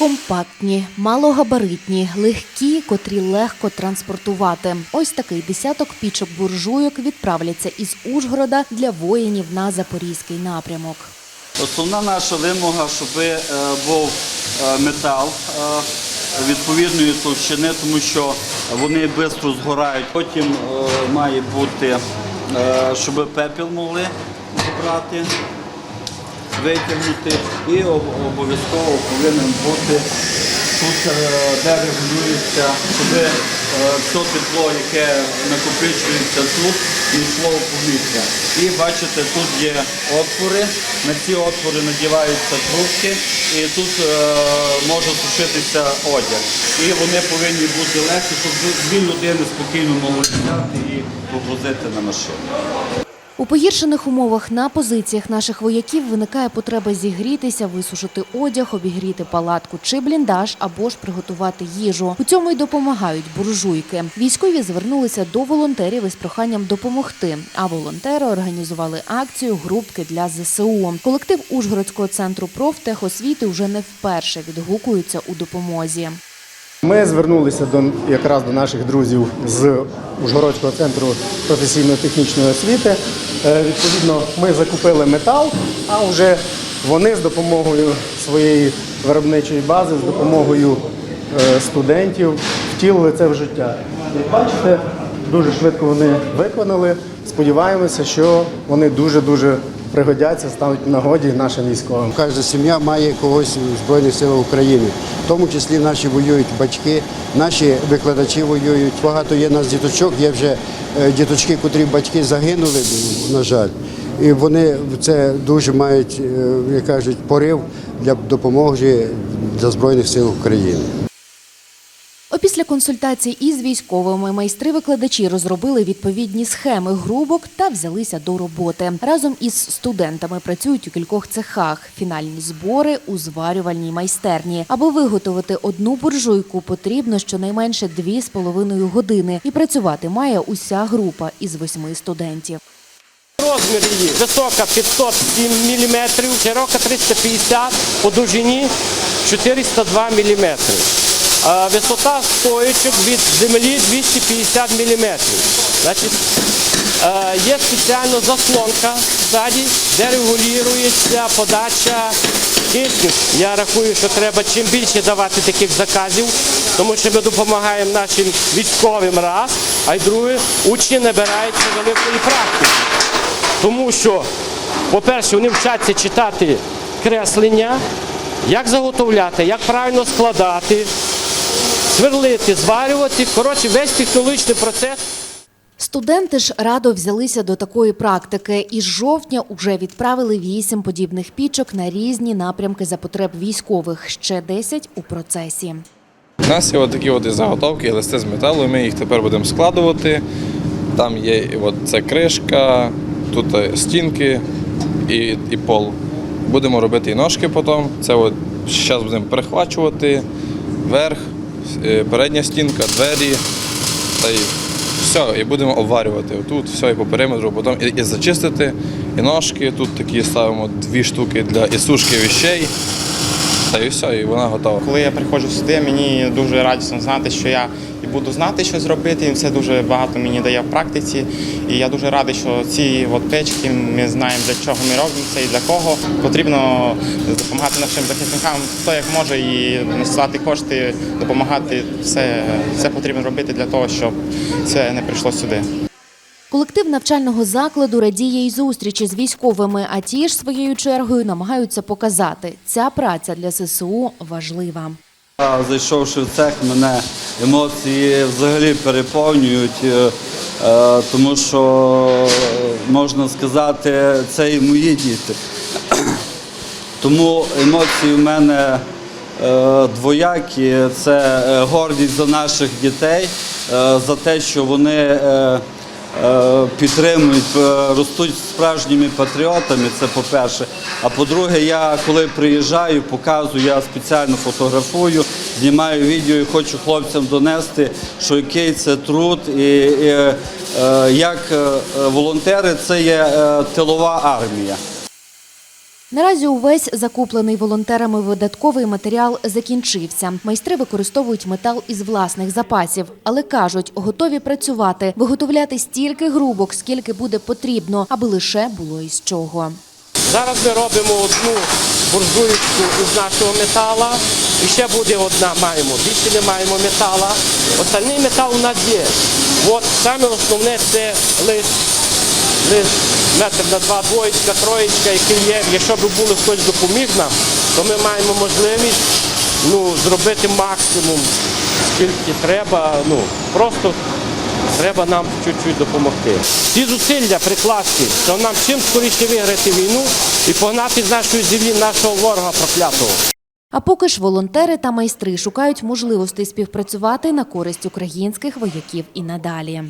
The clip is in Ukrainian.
Компактні, малогабаритні, легкі, котрі легко транспортувати. Ось такий десяток пічок буржуйок відправляться із Ужгорода для воїнів на запорізький напрямок. Основна наша вимога, щоб е, був е, метал е, відповідної товщини, тому що вони швидко згорають. Потім має бути, щоб пепел могли забрати, витягнути. І обов'язково повинен бути тут, е, де регулюється, е, все тепло, яке накопичується тут, йшло в повітря. І бачите, тут є отвори, на ці отвори надіваються трубки, і тут е, може сушитися одяг. І вони повинні бути легкі, щоб дві людини спокійно могли взяти і погрузити на машину. У погіршених умовах на позиціях наших вояків виникає потреба зігрітися, висушити одяг, обігріти палатку чи бліндаж або ж приготувати їжу. У цьому й допомагають буржуйки. Військові звернулися до волонтерів із проханням допомогти. А волонтери організували акцію групки для ЗСУ. Колектив Ужгородського центру профтехосвіти вже не вперше відгукується у допомозі. Ми звернулися до якраз до наших друзів з Ужгородського центру професійно-технічної освіти. Е, Відповідно, ми закупили метал, а вже вони з допомогою своєї виробничої бази, з допомогою е, студентів втілили це в життя. Як бачите, дуже швидко вони виконали. Сподіваємося, що вони дуже дуже пригодяться, стануть нагоді нашим військовим. Кожна сім'я має когось у Збройних силах України. В тому числі наші воюють батьки, наші викладачі воюють. Багато є нас діточок, є вже е, діточки, котрі батьки загинули, на жаль. І вони це дуже мають, е, як кажуть, порив для допомоги для Збройних сил України. Опісля консультацій із військовими майстри-викладачі розробили відповідні схеми грубок та взялися до роботи. Разом із студентами працюють у кількох цехах. Фінальні збори у зварювальній майстерні. Аби виготовити одну буржуйку, потрібно щонайменше дві з половиною години. І працювати має уся група із восьми студентів. Розмір її висока 507 мм, широка 350 по довжині 402 мм. Висота стоїчок від землі 250 мм. Значить, е, є спеціальна заслонка ззаді, де регулюється подача кисню. Я рахую, що треба чим більше давати таких заказів, тому що ми допомагаємо нашим військовим раз, а й друге, учні набираються великої практики. Тому що, по-перше, вони вчаться читати креслення, як заготовляти, як правильно складати, сверлити, зварювати. Коротше, весь технологічний процес. Студенти ж радо взялися до такої практики. Із жовтня уже відправили вісім подібних пічок на різні напрямки за потреб військових. Ще 10 у процесі. У нас є такі от заготовки, листи з металу, ми їх тепер будемо складувати. Там є і от це кришка, тут стінки і, і пол. Будемо робити і ножки потім. Це от зараз будемо перехвачувати верх, передня стінка, двері. Та й все, і будемо обварювати. Тут все і по периметру, потім і, і зачистити, і ножки. Тут такі ставимо дві штуки для і сушки віщей. Та і все, і вона готова. Коли я приходжу сюди, мені дуже радісно знати, що я і буду знати, що зробити. І це дуже багато мені дає в практиці. І я дуже радий, що ці от печки ми знаємо, для чого ми робимо це і для кого. Потрібно допомагати нашим захисникам, хто як може, і насилати кошти, допомагати. Все, все потрібно робити для того, щоб це не прийшло сюди. Колектив навчального закладу радіє й зустрічі з військовими, а ті ж своєю чергою намагаються показати, ця праця для ССУ важлива. Зайшовши в цех, мене емоції взагалі переповнюють, е, е, тому що можна сказати, це і мої діти. Тому емоції в мене е, двоякі. Це гордість за наших дітей, за те, що вони підтримують, е, ростуть справжніми патріотами. Це по-перше. А по-друге, я коли приїжджаю, показую, я спеціально фотографую, знімаю відео і хочу хлопцям донести, що який це труд і, і е, як е, волонтери це є е, тилова армія. Наразі увесь закуплений волонтерами видатковий матеріал закінчився. Майстри використовують метал із власних запасів, але кажуть, готові працювати, виготовляти стільки грубок, скільки буде потрібно, аби лише було із чого. Зараз ми робимо одну буржуйку із нашого метала. І ще буде одна маємо. Більше не маємо метала. Остальний метал у нас є. От саме основне це лист. Лист метр на два, двоєчка, троєчка, який є. Якщо б було хтось допоміг нам, то ми маємо можливість ну, зробити максимум, скільки треба. Ну, просто Треба нам чуть-чуть допомогти. Всі зусилля прикласти, щоб нам чим скоріше виграти війну і погнати з нашої землі нашого ворога проклятого. А поки ж волонтери та майстри шукають можливостей співпрацювати на користь українських вояків і надалі.